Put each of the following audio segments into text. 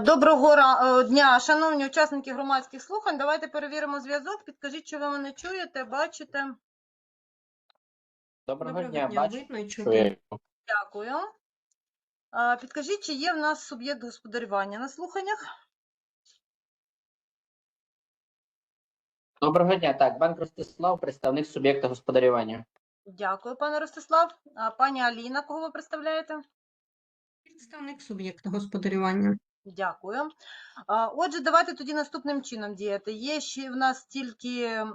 Доброго е, дня, шановні учасники громадських слухань. Давайте перевіримо зв'язок. Підкажіть, чи ви мене чуєте, бачите. Доброго, дня, бачу. видно і. Дякую. Підкажіть, чи є в нас суб'єкт господарювання на слуханнях? Доброго дня. Так, банк Ростислав, представник суб'єкта господарювання. Дякую, пане Ростислав. А Пані Аліна, кого ви представляєте? Представник суб'єкта господарювання. Дякую. Отже, давайте тоді наступним чином діяти. Є ще в нас тільки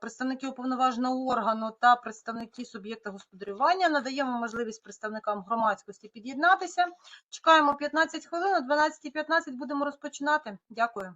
представники уповноваженого органу та представники суб'єкта господарювання. Надаємо можливість представникам громадськості під'єднатися. Чекаємо 15 хвилин, о 12.15 будемо розпочинати. Дякую.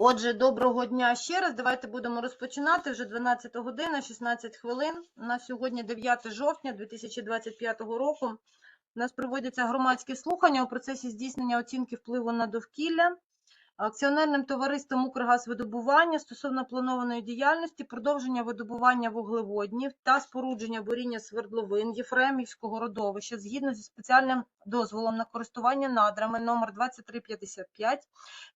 Отже, доброго дня ще раз. Давайте будемо розпочинати. Вже 12 година, 16 хвилин. На сьогодні 9 жовтня 2025 року. У нас проводяться громадські слухання у процесі здійснення оцінки впливу на довкілля акціонерним товариством «Укргазвидобування» стосовно планованої діяльності, продовження видобування вуглеводнів та спорудження буріння свердловин Єфремівського родовища згідно зі спеціальним дозволом на користування надрами номер 2355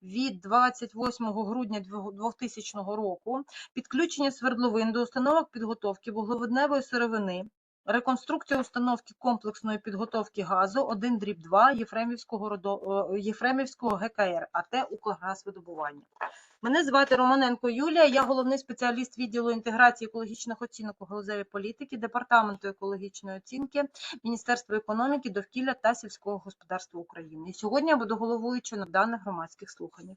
від 28 грудня 2000 року, підключення свердловин до установок підготовки вуглеводневої сировини, реконструкція установки комплексної підготовки газу 1 дріб 2 Єфремівського, родо... е, Єфремівського ГКР, АТ «Укргазвидобування». Мене звати Романенко Юлія, я головний спеціаліст відділу інтеграції екологічних оцінок у галузевій політики, Департаменту екологічної оцінки, Міністерства економіки, довкілля та сільського господарства України. І сьогодні я буду головуючою на даних громадських слуханнях.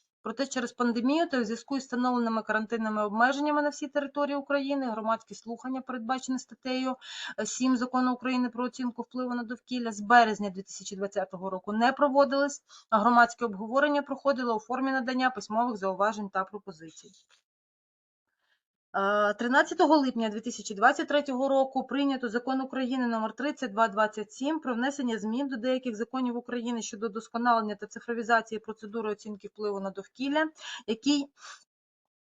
Проте через пандемію та в зв'язку із встановленими карантинними обмеженнями на всій території України громадські слухання, передбачені статтею 7 закону України про оцінку впливу на довкілля, з березня 2020 року не проводились, а громадське обговорення проходило у формі надання письмових зауважень та пропозицій. Е, 13 липня 2023 року прийнято закон України номер 3227 про внесення змін до деяких законів України щодо досконалення та цифровізації процедури оцінки впливу на довкілля, який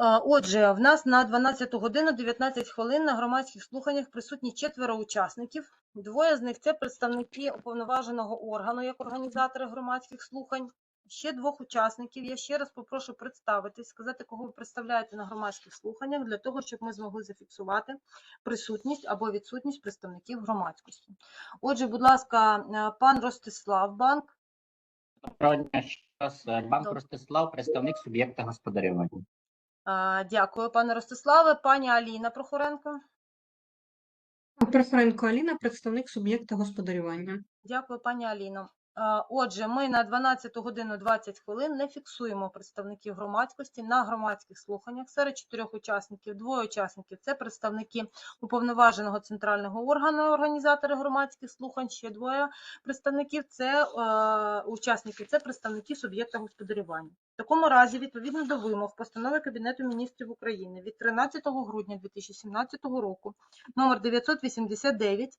Отже, в нас на 12 годину 19 хвилин на громадських слуханнях присутні четверо учасників. Двоє з них це представники уповноваженого органу як організатори громадських слухань. Ще двох учасників. Я ще раз попрошу представитись, сказати, кого ви представляєте на громадських слуханнях, для того, щоб ми змогли зафіксувати присутність або відсутність представників громадськості. Отже, будь ласка, е, пан Ростислав Банк. Доброго дня ще раз. Е, Банк Ростислав, представник суб'єкта господарювання. Дякую, пане Ростиславе. Пані Аліна Прохоренко. Прохоренко Аліна, представник суб'єкта господарювання. Дякую, пані Аліно. Е, Отже, ми на 12 годину 20 хвилин не фіксуємо представників громадськості на громадських слуханнях. Серед чотирьох учасників, двоє учасників це представники уповноваженого центрального органу, організатори громадських слухань. Ще двоє представників це е, учасники, це представники суб'єкта господарювання. В такому разі, відповідно до вимог постанови Кабінету міністрів України від 13 грудня 2017 року, номер 989,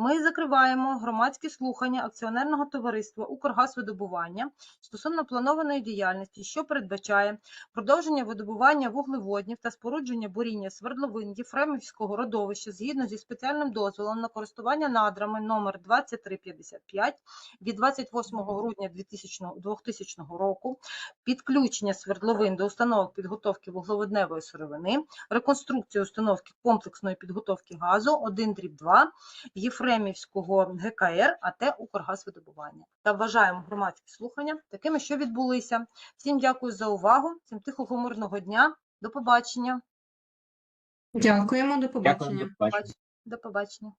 Ми закриваємо громадські слухання акціонерного товариства «Укргазвидобування» стосовно планованої діяльності, що передбачає продовження видобування вуглеводнів та спорудження буріння свердловин Єфремівського родовища згідно зі спеціальним дозволом на користування надрами номер 2355 від 28 грудня 2000, 2000 року, підключення свердловин до установок підготовки вуглеводневої сировини, реконструкцію установки комплексної підготовки газу 1-2 Єфремівського ГКР АТ «Укргазвидобування». Та вважаємо громадські слухання такими, що відбулися. Всім дякую за увагу, всім тихого мирного дня, до побачення. Дякуємо, до Дякую. до побачення. До побачення.